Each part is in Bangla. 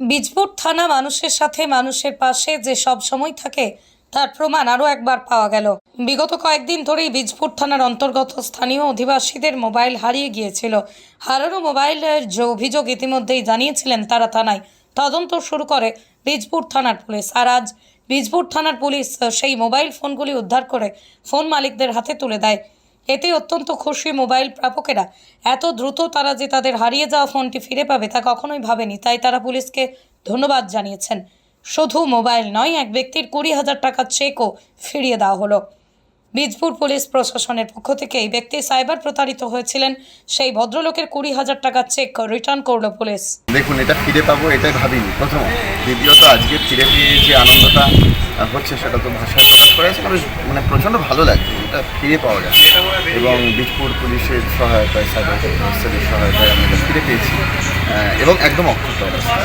বীজপুর থানা মানুষের সাথে মানুষের পাশে যে সব সময় থাকে, তার প্রমাণ আরও একবার পাওয়া গেল। বিগত কয়েকদিন ধরেই বীজপুর থানার অন্তর্গত স্থানীয় অধিবাসীদের মোবাইল হারিয়ে গিয়েছিল। হারানো মোবাইলের যে অভিযোগ ইতিমধ্যেই জানিয়েছিলেন তারা থানায়। তদন্ত শুরু করে বীজপুর থানার পুলিশ। আর আজ বীজপুর থানার পুলিশ সেই মোবাইল ফোনগুলি উদ্ধার করে ফোন মালিকদের হাতে তুলে দেয়। এতে অত্যন্ত খুশি মোবাইল প্রাপকেরা। এত দ্রুত তারা যে তাদের হারিয়ে যাওয়া ফোনটি ফিরে পাবে তা কখনোই ভাবেনি, তাই তারা পুলিশকে ধন্যবাদ জানিয়েছেন। শুধু মোবাইল নয়, এক ব্যক্তির কুড়ি হাজার টাকার চেকও ফিরিয়ে দেওয়া হলো। বীজপুর পুলিশ প্রশাসনের পক্ষ থেকে এই ব্যক্তি সাইবার প্রতারিত হয়েছিলেন, সেই ভদ্রলোকের কুড়ি হাজার টাকা চেক রিটার্ন করল পুলিশ। দেখুন, এটা ফিরে পাবো, এটাই ভাবিনি। প্রথম, দ্বিতীয়ত আজকে ফিরে পেয়ে যে আনন্দটা হচ্ছে সেটা তো ভাষায় প্রকাশ করা যাচ্ছে না বেশ মানে প্রচণ্ড ভালো লাগছে। এটা ফিরে পাওয়া যাচ্ছে এবং বীজপুর পুলিশের সহায়তায় সাইবার সেলের সহায়তায় আমরা এটা ফিরে পেয়েছি এবং একদম অক্ষত অবস্থায়।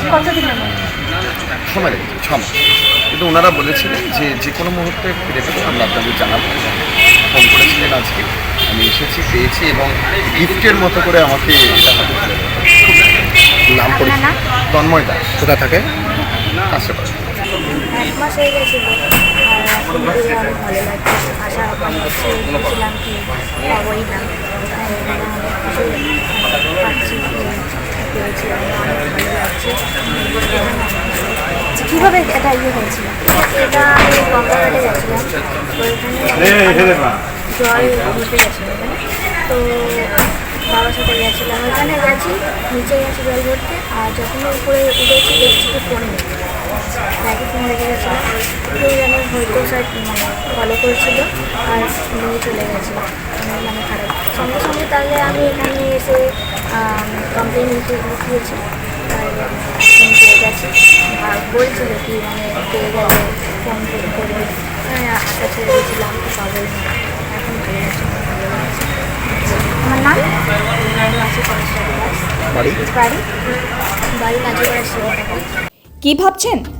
সময় লেগেছে ছ মাস। কিন্তু ওনারা বলেছিলেন যে যে কোনো মুহূর্তে ফিরে পেলে আমরা আপনাদের জানাব। ফোন করেছিলেন আজকে। আমি এসেছি পেয়েছি এবং গিফটের মতো করে আমাকে এটা হাতে তুলে নাম পরি তন্ময় দাস। কোথা থাকে? আশেপাশে এক মাস হয়ে গেছিল। ভালো লাগছে বলছিলাম কি পাবোই না কীভাবে এটা ইয়ে হয়েছিল? এটা আমি গঙ্গাঘাটে গেছিলাম ওইখানে জল ঘুরতে গেছিলাম তো বাবার সাথে গেছিলাম। ওখানে গেছি নিচে গেছি জল ভরতে আর যখন উপরে উঠেছি দেখছি ফোন ফোন রেখে গেছিলাম কেউ যেন হয়তো স্যার মানে ফলো করছিল আর নিয়ে চলে গেছে মানে খারাপ সঙ্গে সঙ্গে তাহলে আমি এখানে এসে কমপ্লেন লিখিয়েছি আর ফোন পেয়ে গেছি আর বলছিল কি মানে পেয়ে গেলে ফোন করে করবে আশা ছেড়ে দিয়েছিলাম পাবোই না এখন ভালো লাগছে আমার নাম বাড়ি বাড়ি বাড়ি শিবনগর কি ভাবছেন?